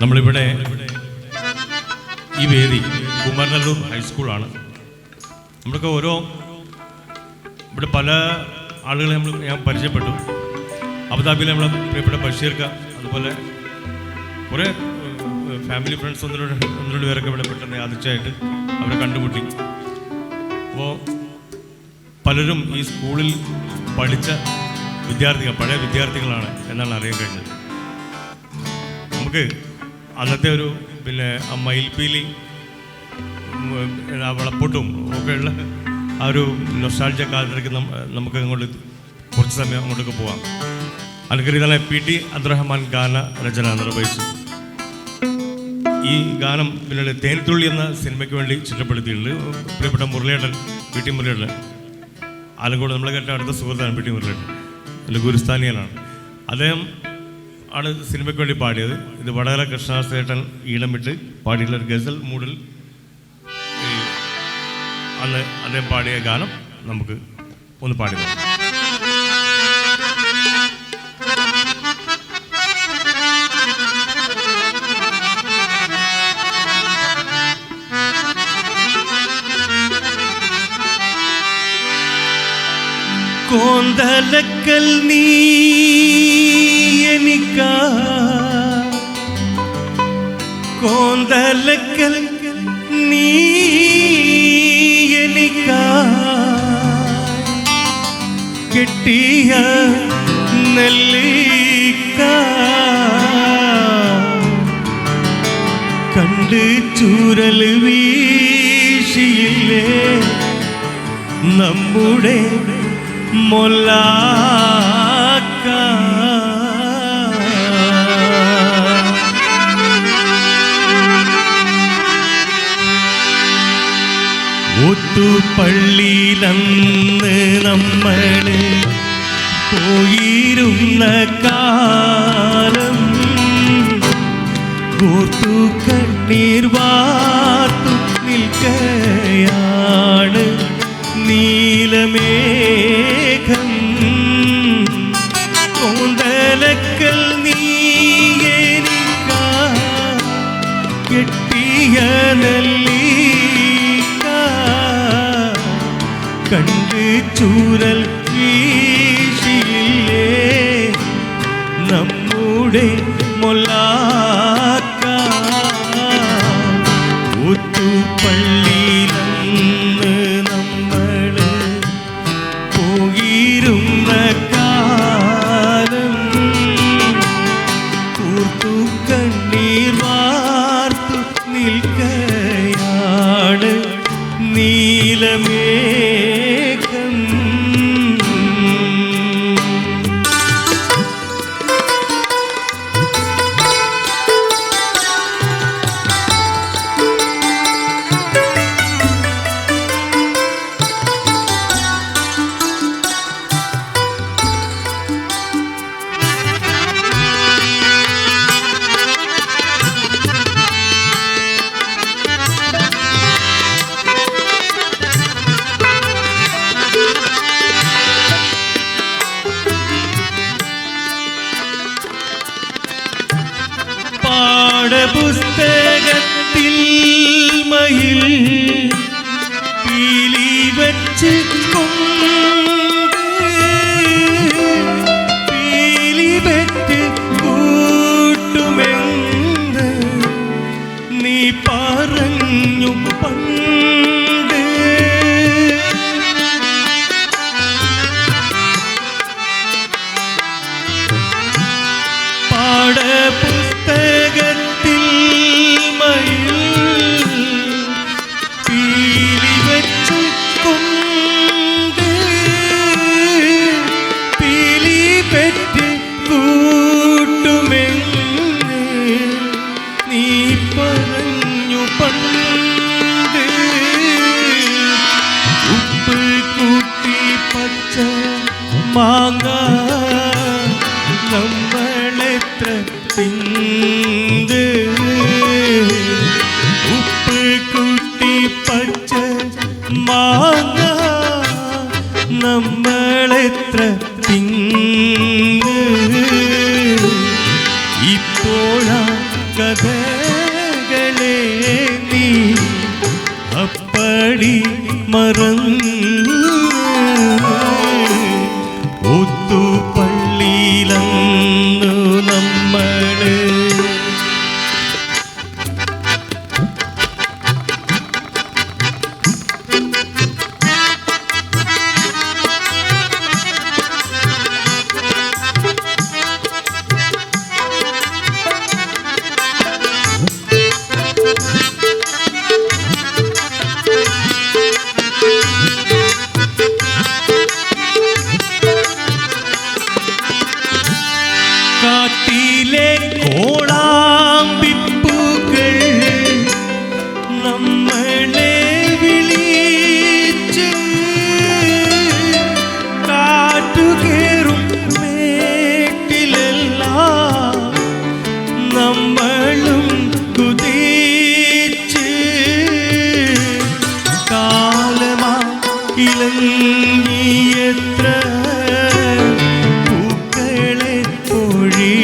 നമ്മളിവിടെ ഈ വേദി കുമാരനല്ലൂർ ഹൈസ്കൂളാണ് നമ്മളൊക്കെ ഓരോ ഇവിടെ പല ആളുകളെ നമ്മൾ ഞാൻ പരിചയപ്പെട്ടു. അബുദാബിയിലെ നമ്മളെ പ്രിയപ്പെട്ട ബഷീർക്ക അതുപോലെ കുറേ ഫാമിലി ഫ്രണ്ട്സ് ഒന്ന് രണ്ട് ഒന്ന് രണ്ട് പേരൊക്കെ ഇവിടെ പെട്ടെന്ന് ആദിച്ചായിട്ട് അവരെ കണ്ടുമുട്ടി. അപ്പോൾ പലരും ഈ സ്കൂളിൽ പഠിച്ച വിദ്യാർത്ഥികൾ പഴയ വിദ്യാർത്ഥികളാണ് എന്നാണ് അറിയാൻ കഴിഞ്ഞത്. നമുക്ക് അന്നത്തെ ഒരു പിന്നെ ആ വളപ്പൊട്ടും ഒക്കെയുള്ള ആ ഒരു നൊസ്റ്റാൾജിയ കാലത്തേക്ക് നമുക്ക് അങ്ങോട്ട് കുറച്ച് സമയം അങ്ങോട്ടൊക്കെ പോവാം. അനുഗ്രഹീതനായ പി ടി അബ്ദുറഹ്മാൻ ഗാന രചന നിർവഹിച്ചു. ഈ ഗാനം പിന്നീട് തേൻതുള്ളി എന്ന സിനിമയ്ക്ക് വേണ്ടി ചിട്ടപ്പെടുത്തിയിട്ടുണ്ട്. പ്രിയപ്പെട്ട മുരളിയേട്ടൻ പി ടി മുരളിയേട്ടൻ ആലങ്കോട് നമ്മളെ കേട്ട അടുത്ത സുഹൃത്താണ് പി ടി മുരളിയേട്ടൻ എന്റെ ഗുരുസ്ഥാനിയനാണ് അദ്ദേഹം ആണ് സിനിമയ്ക്ക് വേണ്ടി പാടിയത് ഇത് വടകര കൃഷ്ണദാസേട്ടൻ ഈണമിട്ട് പാടിയിട്ടുള്ള ഒരു ഗസൽ മൂഡിൽ ഈ അന്ന് അദ്ദേഹം പാടിയ ഗാനം നമുക്ക് ഒന്ന് പാടി നോക്കാം. കോന്തലക്കൽ നീ എനിക്ക കോന്തലക്കൽ നീ കെട്ടിയ നെല്ലിക്ക കണ്ട് ചൂരൽ വീശിയില്ലേ? നമ്മുടെ മൊല്ലാക്ക ഒത്തുപള്ളിയിലന്ന് നമ്മൾ പോയിരുന്ന കാലം കൂത്തു കണ്ണീർ വാർത്തു ചൂരൽ വീശിയില്ലേ നമ്മുടെ മൊല്ലാക്ക ഒത്തുപള്ളിയിലന്ന് പാഠപുസ്തകത്തിൽ മയിൽ പീലി വച്ച് വെച്ച് പറഞ്ഞു പണ്ട് சிந்து உப்பு குட்டி பச்சை மாங்க നമ്മളെത്ര തിങ്ങ് ഇപ്പോഴാ കഥകളെ നീ അപ്പടി മറ மணு ഓളാമ്പിപ്പൂക്കൾ നമ്മളെ നമ്മളും കാലമാ ഇളങ്ങിയത്ര പൂക്കളെ തൊഴി